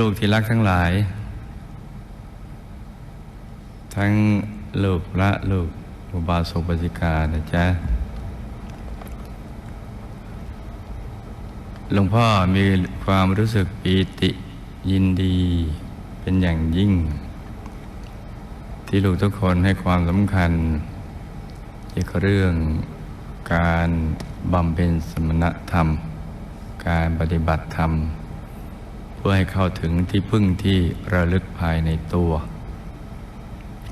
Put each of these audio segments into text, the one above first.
ลูกๆที่รักทั้งหลาย ทั้งลูกพระลูกอุบาสกปฏิกานะจ๊ะหลวงพ่อมีความรู้สึกปีติยินดีเป็นอย่างยิ่ง ที่ลูกทุกคนให้ความสำคัญเกี่ยวกับเรื่องการบำเพ็ญสมณธรรม การปฏิบัติธรรม พื่อให้เข้าถึงที่พึ่งที่ระลึกภายในตัว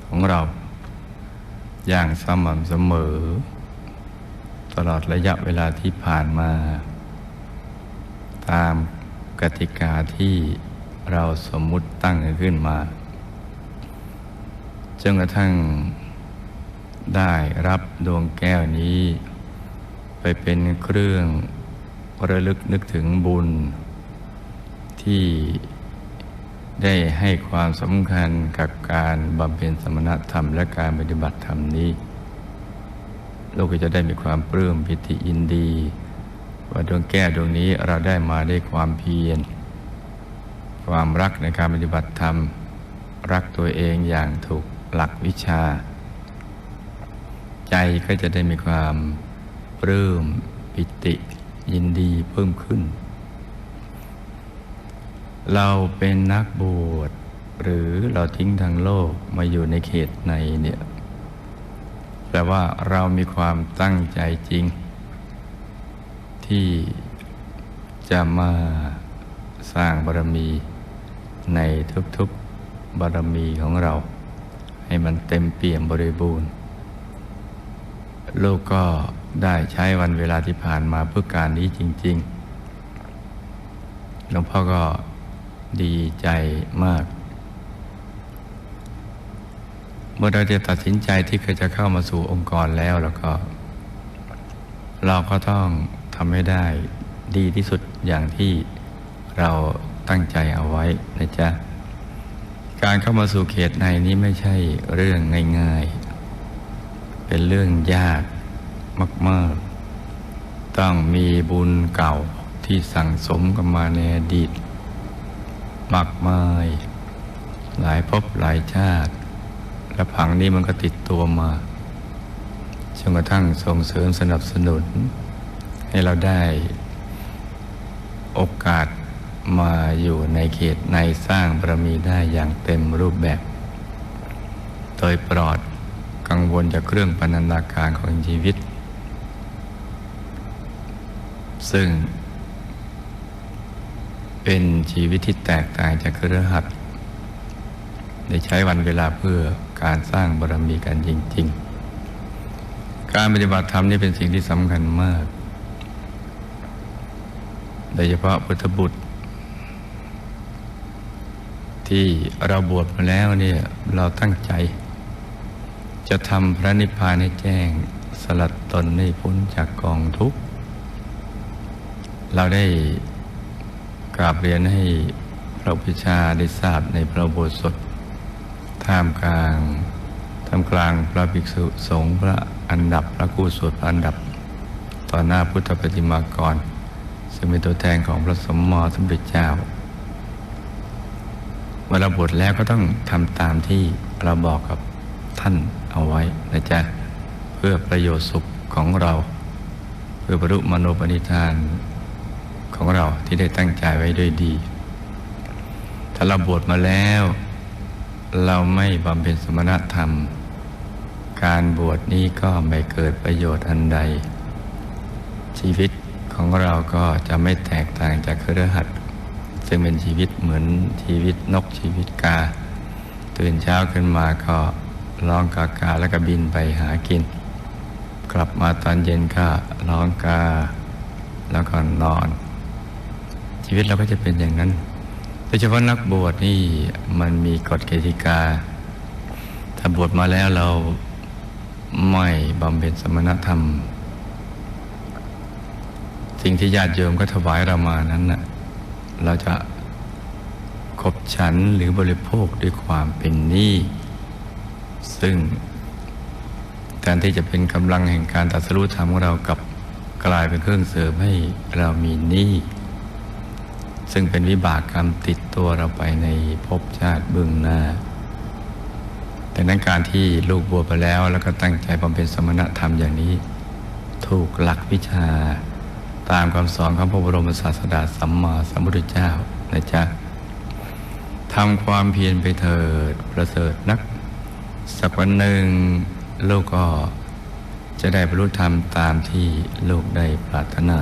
ของเรา อย่างสม่ำเสมอ ตลอดระยะเวลาที่ผ่านมา ตามกติกาที่เราสมมุติตั้งขึ้นมาจนกระทั่งได้รับดวงแก้วนี้ ไปเป็นเครื่องระลึกนึกถึงบุญ ที่ได้ให้ความสำคัญกับการบำเพ็ญสมณธรรมและการปฏิบัติธรรมนี้ โลกก็จะได้มีความปลื้มปิติยินดี ว่าดวงแก้วดวงนี้เราได้มาได้ความเพียร ความรักในการปฏิบัติธรรม รักตัวเองอย่างถูกหลักวิชา ใจก็จะได้มีความปลื้มปิติยินดีเพิ่มขึ้น เราเป็นนักบวชหรือเราทิ้งทางโลกมาอยู่ในเขตในเนี่ยแปลว่าเรามีความตั้งใจจริง ที่จะมาสร้างบารมีในทุกๆบารมีของเรา ให้มันเต็มเปี่ยมบริบูรณ์ลูกก็ได้ใช้วันเวลาที่ผ่านมาเพื่อการนี้จริง ๆ หลวงพ่อก็ ดีใจมาก เมื่อเราจะตัดสินใจที่เคยจะเข้ามาสู่องค์กรแล้วแล้วก็ เราก็ต้องทำให้ได้ดีที่สุดอย่างที่เราตั้งใจเอาไว้นะจ๊ะ การเข้ามาสู่เขตในนี้ไม่ใช่เรื่องง่าย ๆ เป็นเรื่องยากมากๆ ต้องมีบุญเก่าที่สั่งสมกันมาในอดีต มากมาย หลายภพหลายชาติ และผังนี้มันก็ติดตัวมาจนกระทั่งส่งเสริมสนับสนุน ให้เราได้โอกาสมาอยู่ในเขตในสร้างบารมีได้อย่างเต็มรูปแบบโดยปลอดกังวลจากเครื่องปนันนาการของชีวิต ซึ่ง เป็นชีวิตที่แตกต่างจากเครือขัดได้ใช้วันเวลาเพื่อการสร้างบารมีกันจริง ๆ การปฏิบัติธรรมนี่เป็นสิ่งที่สำคัญมาก โดยเฉพาะพุทธบุตร ที่เราบวชมาแล้วเนี่ยเราตั้งใจ จะทำพระนิพพานให้แจ้งสลัดตนให้พ้นจากกองทุกข์ เราได้ กราบเรียนให้พระพิชาได้ทราบในพระโบสถท่ามกลางท่ามกลางพระภิกษุสงฆ์พระอันดับพระกู้สวดพระอันดับ ต่อหน้าพุทธปฏิมากร ซึ่งเป็นตัวแทนของพระสมมสมเด็จเจ้าเมื่อเราบวชแล้วก็ต้องทำตามที่เราบอกกับท่านเอาไว้นะจ๊ะเพื่อประโยชน์สุขของเรา เพื่อบรรลุมโนปณิธาน ของเราที่ได้ตั้งใจไว้ด้วยดี ถ้าเราบวชมาแล้ว เราไม่บำเพ็ญสมณธรรม การบวชนี้ก็ไม่เกิดประโยชน์อันใด ชีวิตของเราก็จะไม่แตกต่างจากเครือขัดซึ่งเป็นชีวิตเหมือนชีวิตนกชีวิตกา ตื่นเช้าขึ้นมาก็ร้องกากาแล้วก็บินไปหากิน กลับมาตอนเย็นก็ร้องกาแล้วก็นอน ชีวิตเราก็จะเป็นอย่างนั้นโดยเฉพาะนักบวชนี่มันมีกฎกติกา ถ้าบวชมาแล้วเราไม่บำเพ็ญสมณธรรม สิ่งที่ญาติโยมก็ถวายเรามานั้นนะ่ะเราจะขบฉันหรือบริโภคด้วยความเป็นหนี้ซึ่งแทนที่จะเป็นกำลังแห่งการตัดสู้ธรรมของเรากับกลายเป็นเครื่องเสริมให้เรามีหนี้ ซึ่งเป็นวิบากกรรมติดตัวเราไปในภพชาติเบื้องหน้าแต่นั้นการที่ลูกบวชไปแล้ว แล้วก็ตั้งใจบำเพ็ญสมณธรรมอย่างนี้ ถูกหลักวิชาตามคำสอนของพระบรมศาสดาสัมมาสัมพุทธเจ้านะจ๊ะทำความเพียรไปเถิดประเสริฐนัก สักวันหนึ่งลูกก็จะได้บรรลุธรรมตามที่ลูกได้ปรารถนา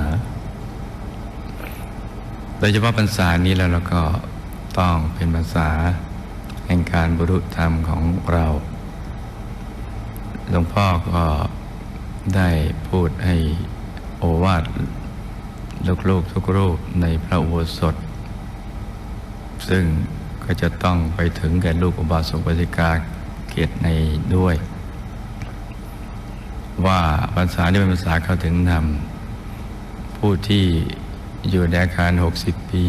ดยเฉพาะพรรษานี้แล้วเราก็ต้องเป็นภาษาแห่งการบรรลุธรรมของเรา หลวงพ่อก็ได้พูดให้โอวาทลูกๆทุกรูปในพระอุโบสถ ซึ่งก็จะต้องไปถึงแก่ลูกอุบาสกปฏิกาเกตในด้วย ว่าภาษาที่เป็นภาษาเข้าถึงนำผู้ที่ อยู่ในอาคาร 60 ปี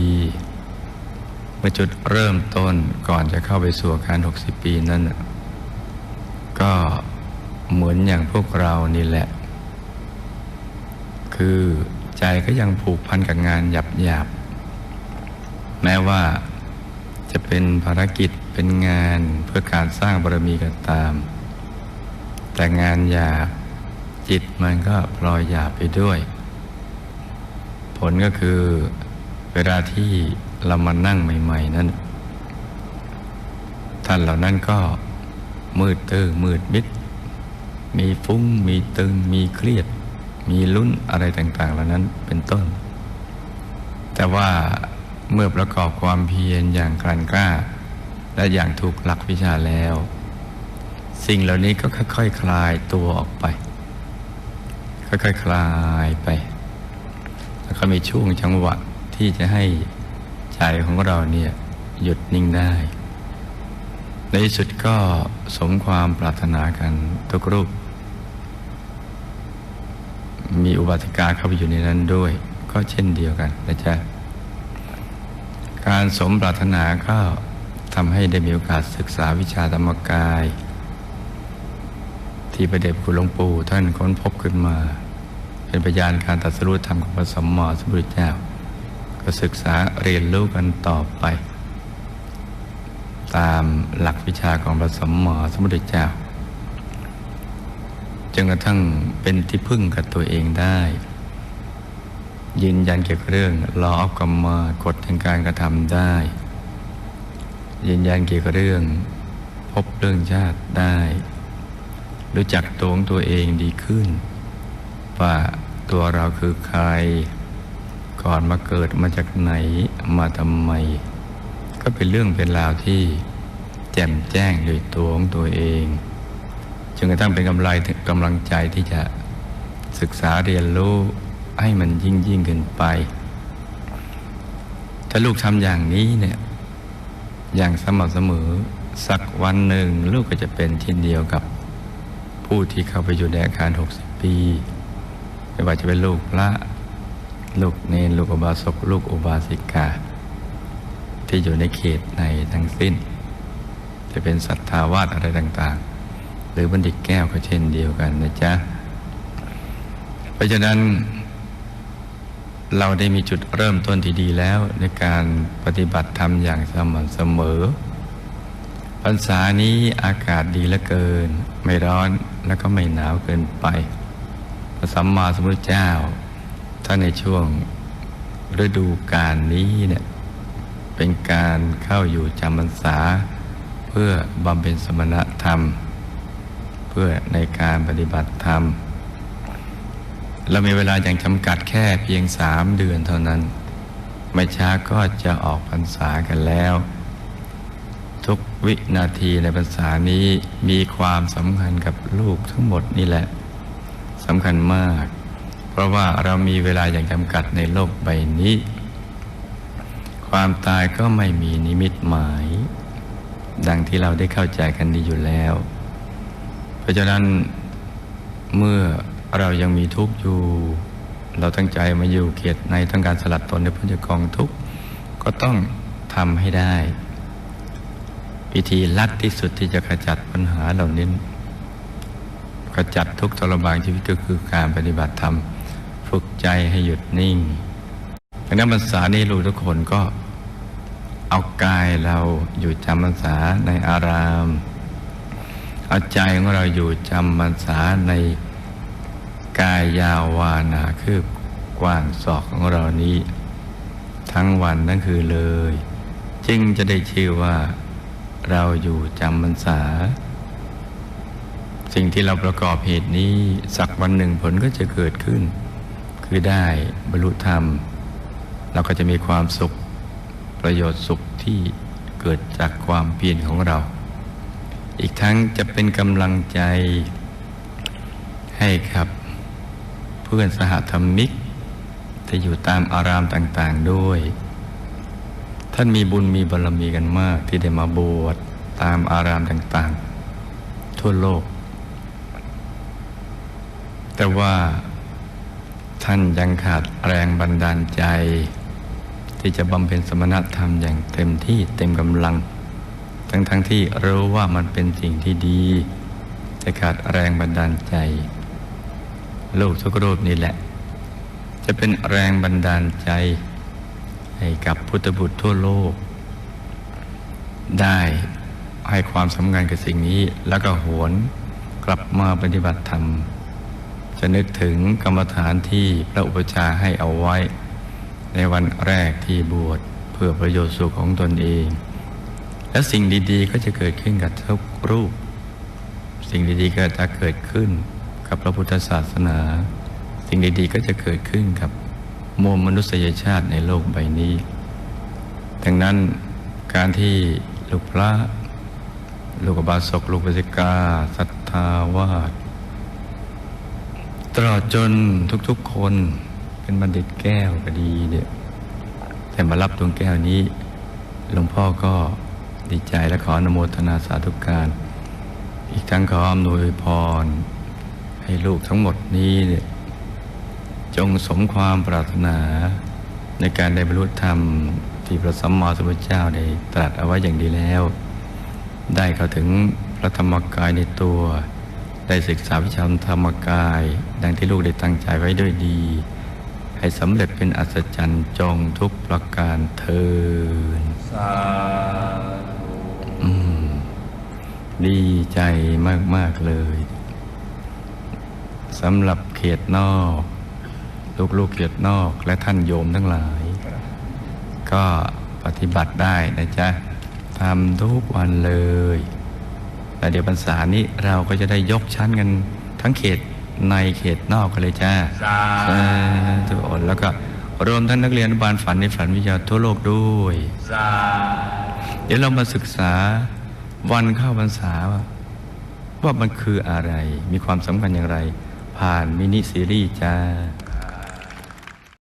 เมื่อจุดเริ่มต้นก่อนจะเข้าไปสู่อาคาร 60 ปีนั้น ก็เหมือนอย่างพวกเรานี่แหละ คือใจก็ยังผูกพันกับงานหยับหยาบๆ แม้ว่าจะเป็นภารกิจเป็นงานเพื่อการสร้างบารมีก็ตาม แต่งานหยาบจิตมันก็พลอยหยาบไปด้วย ลก็คือเวลาที่เรามานั่งใหม่ ๆ นั้น ท่านเหล่านั้นก็มืดตื้อมืดมิด มีฟุ้ง มีตึง มีเครียด มีลุ้นอะไรต่าง ๆ เหล่านั้นเป็นต้น แต่ว่าเมื่อประกอบความเพียรอย่างกลั่นกล้า และอย่างถูกหลักวิชาแล้ว สิ่งเหล่านี้ก็ค่อยๆคคลายตัวออกไป ค่อยๆคคลายไป แล้วก็มีช่วงจังหวะที่จะให้ใจของเราเนี่ยหยุดนิ่งได้ ในสุดก็สมความปรารถนากันทุกรูป มีอุบัติการเข้าไปอยู่ในนั้นด้วย ก็เช่นเดียวกันนะจ๊ะการสมปรารถนาก็ทำให้ได้มีโอกาสศึกษาวิชาธรรมกาย ที่ประเดชคุณหลวงปู่ท่านค้นพบขึ้นมา เป็นพยานการตรัสรู้ธรรมของพระสัมมาสัมพุทธเจ้า ก็ศึกษาเรียนรู้กันต่อไป ตามหลักวิชาของพระสัมมาสัมพุทธเจ้าจนกระทั่งเป็นที่พึ่งกับตัวเองได้ ยืนยันเกี่ยวกับเรื่อง law of karma กฎแห่งการกระทำได้ ยืนยันเกี่ยวกับเรื่อง พบเรื่องชาติได้ รู้จักตัวของตัวเองดีขึ้น ว่า ตัวเราคือใคร ก่อนมาเกิดมาจากไหนมาทำไม ก็เป็นเรื่องเป็นราวที่แจ่มแจ้งโดยตัวของตัวเองจนกระทั่งเป็นกำไรกำลังใจที่จะศึกษาเรียนรู้ให้มันยิ่งยิ่งขึ้นไป ถ้าลูกทำอย่างนี้เนี่ยอย่างสม่ำเสมอสักวันหนึ่ง ลูกก็จะเป็นเช่นเดียวกับผู้ที่เข้าไปอยู่ในอาคาร 60 ปี ไม่ว่าจะเป็นลูกพระลูกเนนลูกอุบาสกลูกอุบาสิกา ที่อยู่ในเขตในทั้งสิ้น จะเป็นศรัทธาวาสอะไรต่าง ๆ หรือบัณฑิตแก้วก็เช่นเดียวกันนะจ๊ะ เพราะฉะนั้น เราได้มีจุดเริ่มต้นที่ดีแล้ว ในการปฏิบัติธรรมอย่างสม่ำเสมอพรรษานี้อากาศดีเหลือเกิน ไม่ร้อนแล้วก็ไม่หนาวเกินไป ระสัมมาสัมพุทธเจ้าถ้าในช่วงฤดูกาลนี้เนี่ยเป็นการเข้าอยู่จำพรรษา เพื่อบำเพ็ญสมณธรรม เพื่อในการปฏิบัติธรรม เรามีเวลาอย่างจำกัดแค่เพียงสามเดือนเท่านั้น ไม่ช้าก็จะออกพรรษากันแล้ว ทุกวินาทีในพรรษานี้มีความสำคัญกับลูกทั้งหมดนี่แหละ สำคัญมาก เพราะว่าเรามีเวลาอย่างจำกัดในโลกใบนี้ ความตายก็ไม่มีนิมิตหมาย ดังที่เราได้เข้าใจกันดีอยู่แล้ว เพราะฉะนั้นเมื่อเรายังมีทุกข์อยู่ เราตั้งใจมาอยู่เกียรติในต้องการสลัดตนในพ้นจากกองทุกข์ก็ต้องทำให้ได้ วิธีลัดที่สุดที่จะขจัดปัญหาเหล่านี้ ขจัดทุกทรมานชีวิตก็คือการปฏิบัติธรรมฝึกใจให้หยุดนิ่งดังนั้นภาษานี้รู้ทุกคนก็เอากายเราอยู่จำพรรษาในอาราม เอาใจของเราอยู่จำพรรษาในกายยาววานาคืบกว้างศอกของเรานี้ ทั้งวันทั้งคืนเลย จึงจะได้ชื่อว่าเราอยู่จำพรรษา สิ่งที่เราประกอบเหตุนี้สักวันหนึ่งผลก็จะเกิดขึ้น คือได้บรรลุธรรม เราก็จะมีความสุขประโยชน์สุขที่เกิดจากความเพียรของเรา อีกทั้งจะเป็นกำลังใจให้ครับเพื่อนสหธรรมิกที่อยู่ตามอารามต่างๆด้วย ท่านมีบุญมีบารรมีกันมากที่ได้มาบวชตามอารามต่างๆ ทั่วโลก แต่ว่าท่านยังขาดแรงบันดาลใจ ที่จะบำเพ็ญสมณธรรมอย่างเต็มที่เต็มกำลัง ทั้งๆทที่รู้ว่ามันเป็นสิ่งที่ดีแต่ขาดแรงบันดาลใจลูกทุกรูปนี่แหละ จะเป็นแรงบันดาลใจ ให้กับพุทธบุตรทั่วโลก ได้ให้ความสำคัญกับสิ่งนี้แล้วก็หวนกลับมาปฏิบัติธรรม จะนึกถึงกรรมฐานที่พระอุปชาให้เอาไว้ ในวันแรกที่บวชเพื่อประโยชน์สุขของตนเอง และสิ่งดีๆก็จะเกิดขึ้นกับทุกรูป สิ่งดีๆก็จะเกิดขึ้นกับพระพุทธศาสนา สิ่งดีๆก็จะเกิดขึ้นกับมวลมนุษยชาติในโลกใบนี้ดังนั้นการที่ลูกพระ ลูกบาศกลูกปสิกาศรัทธาวาส ตลอดจนทุกๆคนเป็นบัณฑิตแก้วก็ดีเนี่ยแต่มารับดวงแก้วนี้ หลวงพ่อก็ดีใจและขออนุโมทนาสาธุการ อีกทั้งขออำนวยพร ให้ลูกทั้งหมดนี้เนี่ยจงสมความปรารถนา ในการได้บรรลุธรรมที่พระสัมมาสัมพุทธเจ้าได้ตรัสเอาไว้อย่างดีแล้ว ได้เข้าถึงพระธรรมกายในตัว ได้ศึกษาวิชาธรรมกาย ดังที่ลูกได้ตั้งใจไว้ด้วยดี ให้สำเร็จเป็นอัศจรรย์จงทุกประการเทินสาธุอืมดีใจมาก ๆ เลยสำหรับเขตนอก ลูกๆเขตนอกและท่านโยมทั้งหลาย ก็ปฏิบัติได้นะจ๊ะทำทุกวันเลยแล้ว เดี๋ยวพรรษานี้เราก็จะได้ยกชั้นกันทั้งเขตในเขตนอกกันเลยจ้าสาสาธุแล้วก็รวมทั้งนักเรียนอนุบาลฝันในฝันวิทยาทั่วโลกด้วยสาเดี๋ยวเรามาศึกษาวันเข้าพรรษาว่าว่ามันคืออะไร มีความสำคัญอย่างไร ผ่านมินิซีรีส์จ้า